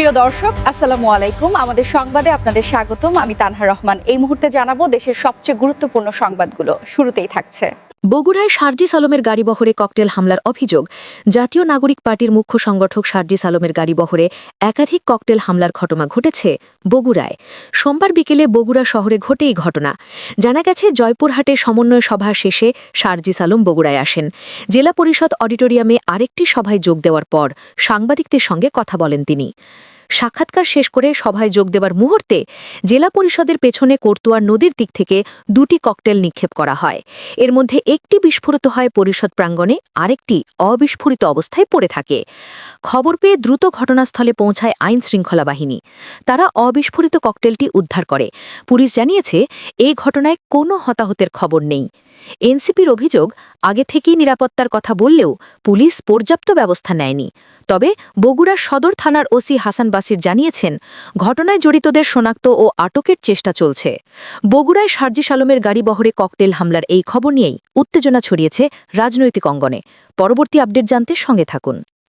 প্রিয় দর্শক, আসসালামু আলাইকুম। আমাদের সংবাদে আপনাদের স্বাগতম। আমি তানহা রহমান। এই মুহূর্তে জানাব দেশের সবচেয়ে গুরুত্বপূর্ণ সংবাদগুলো। শুরুতেই থাকছে। বগুড়ায় শারজিস আলমের গাড়িবহরে ককটেল হামলার অভিযোগ। জাতীয় নাগরিক পার্টির মুখ্য সংগঠক শারজিস আলমের গাড়িবহরে একাধিক ককটেল হামলার ঘটনা ঘটেছে বগুড়ায়। সোমবার বিকেলে বগুড়া শহরে ঘটে এই ঘটনা। জানা গেছে, জয়পুরহাটে সমন্বয় সভা শেষে শারজিস আলম বগুড়ায় আসেন। জেলা পরিষদ অডিটোরিয়ামে আরেকটি সভায় যোগ দেওয়ার পর সাংবাদিকদের সঙ্গে কথা বলেন তিনি। সাক্ষাৎকার শেষ করে সভায় যোগ দেওয়ার মুহূর্তে জেলা পরিষদের পেছনে কোর্তুয়ার নদীর দিক থেকে দুটি ককটেল নিক্ষেপ করা হয়। এর মধ্যে একটি বিস্ফোরিত হয় পরিষদ প্রাঙ্গণে, আরেকটি অবিস্ফোরিত অবস্থায় পড়ে থাকে। খবর পেয়ে দ্রুত ঘটনাস্থলে পৌঁছায় আইন শৃঙ্খলা বাহিনী। তারা অবিস্ফোরিত ককটেলটি উদ্ধার করে। পুলিশ জানিয়েছে এই ঘটনায় কোনো হতাহতের খবর নেই। এনসিপির অভিযোগ আগে থেকেই নিরাপত্তার কথা বললেও পুলিশ পর্যাপ্ত ব্যবস্থা নেয়নি। তবে বগুড়া সদর থানার ওসি হাসান বাসির জানিয়েছেন, ঘটনায় জড়িতদের শনাক্ত ও আটকের চেষ্টা চলছে। বগুড়ায় সার্জি সালমের গাড়ি বহরে ককটেল হামলার এই খবর নিয়েই উত্তেজনা ছড়িয়েছে রাজনৈতিক অঙ্গনে। পরবর্তী আপডেট জানতে সঙ্গে থাকুন।